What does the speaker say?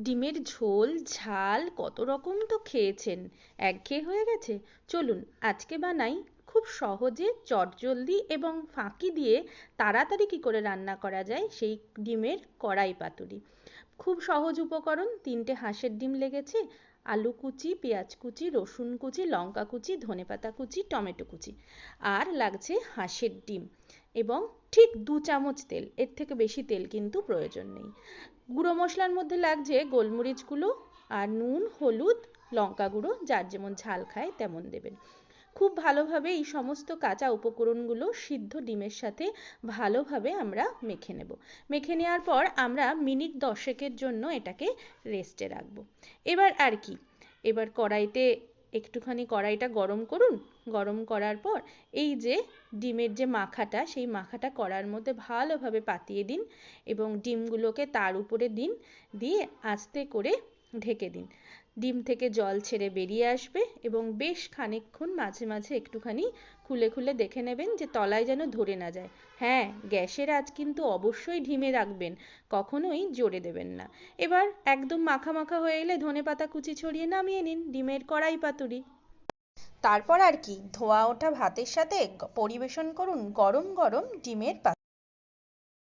ডিমের ঝোল, ঝাল কত রকম তো খেয়েছেন। একঘেয়ে হয়ে গেছে। চলুন, আজকে বানাই খুব সহজে চটজলদি এবং ফাঁকি দিয়ে তাড়াতাড়ি কী করে রান্না করা যায় সেই ডিমের কড়াই পাতুরি। খুব সহজ উপকরণ, তিনটে হাঁসের ডিম লেগেছে, আলু কুচি, পেঁয়াজ কুচি, রসুন কুচি, লঙ্কা কুচি, ধনেপাতা কুচি, টমেটো কুচি। আর লাগছে হাঁসের ডিম। এবং ঠিক দু চামচ তেল, এর থেকে বেশি তেল কিন্তু প্রয়োজন নেই। গুঁড়ো মশলার মধ্যে লাগছে গোলমরিচ গুঁড়ো আর নুন, হলুদ, লঙ্কা গুঁড়ো, যার যেমন ঝাল খায় তেমন দেবেন। খুব ভালোভাবে এই সমস্ত কাঁচা উপকরণগুলো সিদ্ধ ডিমের সাথে ভালোভাবে আমরা মেখে নেব। মেখে নেওয়ার পর আমরা মিনিট দশেকের জন্য এটাকে রেস্টে রাখব। এবার আর কি? এবার কড়াইতে একটুখানি কড়াইটা গরম করুন। গরম করার পর এই যে ডিমের যে মাখাটা, সেই মাখাটা কড়ার মধ্যে ভালোভাবে পাতিয়ে দিন এবং ডিমগুলোকে তার উপরে দিন, দিয়ে আস্তে করে ঢেকে দিন। ডিম থেকে জল ছেড়ে বেরিয়ে আসবে এবং বেশ খানিকক্ষণ মাঝে মাঝে একটুখানি খুলে খুলে দেখে নেবেন যে তলায় যেন ধরে না যায়। হ্যাঁ গ্যাসের আঁচ কিন্তু অবশ্যই ঢিমে রাখবেন, কখনোই জোরে দেবেন না। এবার একদম মাখা মাখা হয়ে এলে ধনে পাতা কুচি ছড়িয়ে নামিয়ে নিন ডিমের কড়াই পাতুরি। তারপর আর কি, ধোয়া ওঠা ভাতের সাথে পরিবেশন করুন গরম গরম ডিমের পাতুরি